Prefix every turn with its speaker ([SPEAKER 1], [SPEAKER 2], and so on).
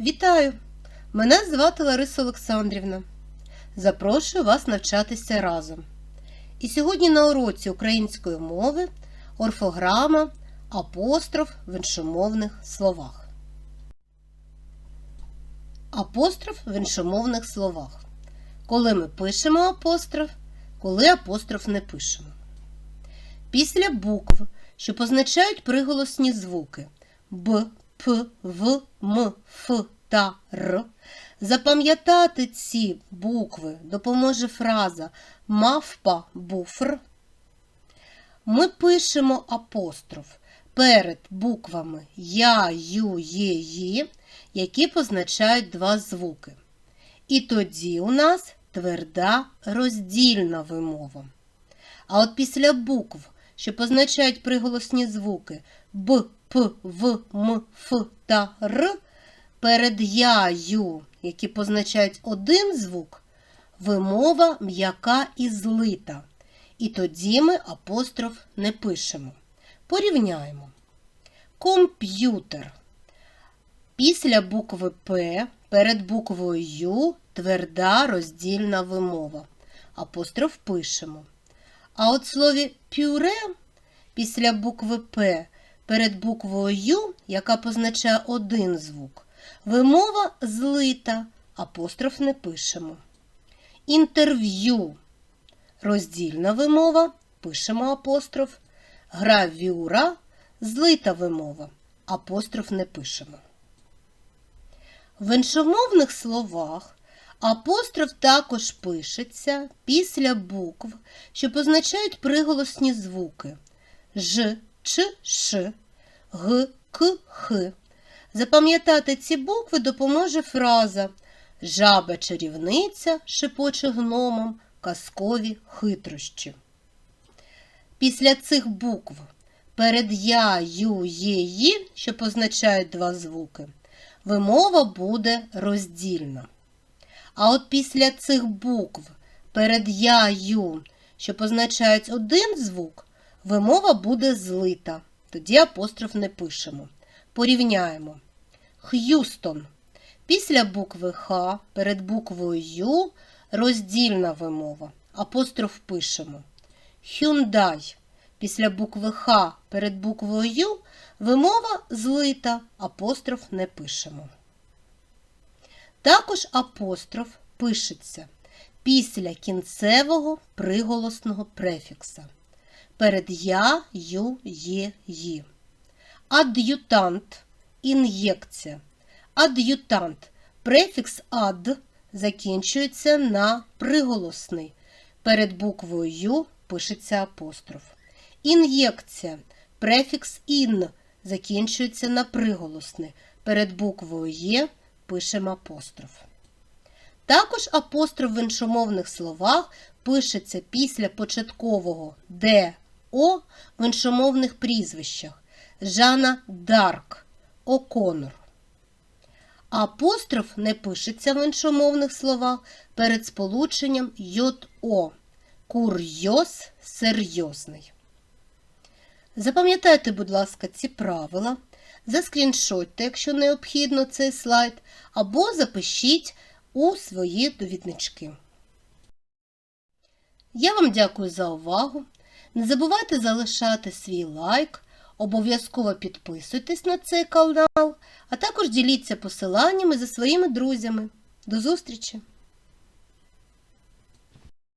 [SPEAKER 1] Вітаю! Мене звати Лариса Олександрівна. Запрошую вас навчатися разом. І сьогодні на уроці української мови орфограма апостроф в іншомовних словах. Апостроф в іншомовних словах. Коли ми пишемо апостроф, коли апостроф не пишемо. Після букв, що позначають приголосні звуки Б, П, В, М, Ф та Р. Запам'ятати ці букви допоможе фраза мавпа буфр. Ми пишемо апостроф перед буквами Я, Ю, Є, Ї, які позначають два звуки. І тоді у нас тверда роздільна вимова. А от після букв, що позначають приголосні звуки Б, П, В, М, Ф та Р, перед Я, Ю, які позначають один звук, вимова м'яка і злита. І тоді ми апостроф не пишемо. Порівняємо. Комп'ютер. Після букви П перед буквою Ю тверда роздільна вимова. Апостроф пишемо. А от слові пюре після букви П перед буквою Ю, яка позначає один звук, вимова злита, апостроф не пишемо. Інтерв'ю. Роздільна вимова, пишемо апостроф. Гравюра, злита вимова, апостроф не пишемо. В іншомовних словах апостроф також пишеться після букв, що позначають приголосні звуки Ж, Ч, Ш, Г, К, Х. Запам'ятати ці букви допоможе фраза Жаба чарівниця шепоче гномом казкові хитрощі. Після цих букв перед Я, Ю, Є, Ї, що позначають два звуки, вимова буде роздільна. А от після цих букв перед Я, Ю, що позначають один звук, вимова буде злита. Тоді апостроф не пишемо. Порівняємо. Х'юстон. Після букви Х перед буквою Ю роздільна вимова. Апостроф пишемо. Хюндай. Після букви Х перед буквою Ю вимова злита, апостроф не пишемо. Також апостроф пишеться після кінцевого приголосного префікса. Перед я, ю, є, ї. Ад'ютант ін'єкція. Ад'ютант. Префікс ад закінчується на приголосний. Перед буквою Ю пишеться апостроф. Ін'єкція. Префікс ін закінчується на приголосний. Перед буквою Є пишемо апостроф. Також апостроф в іншомовних словах пишеться після початкового ДО в іншомовних прізвищах Жана Дарк, Оконор. Апостроф не пишеться в іншомовних словах перед сполученням ЙО. Курйоз серйозний. Запам'ятайте, будь ласка, ці правила. Заскріншотьте, якщо необхідно, цей слайд, або запишіть у свої довіднички. Я вам дякую за увагу. Не забувайте залишати свій лайк, обов'язково підписуйтесь на цей канал, а також діліться посиланнями за своїми друзями. До зустрічі!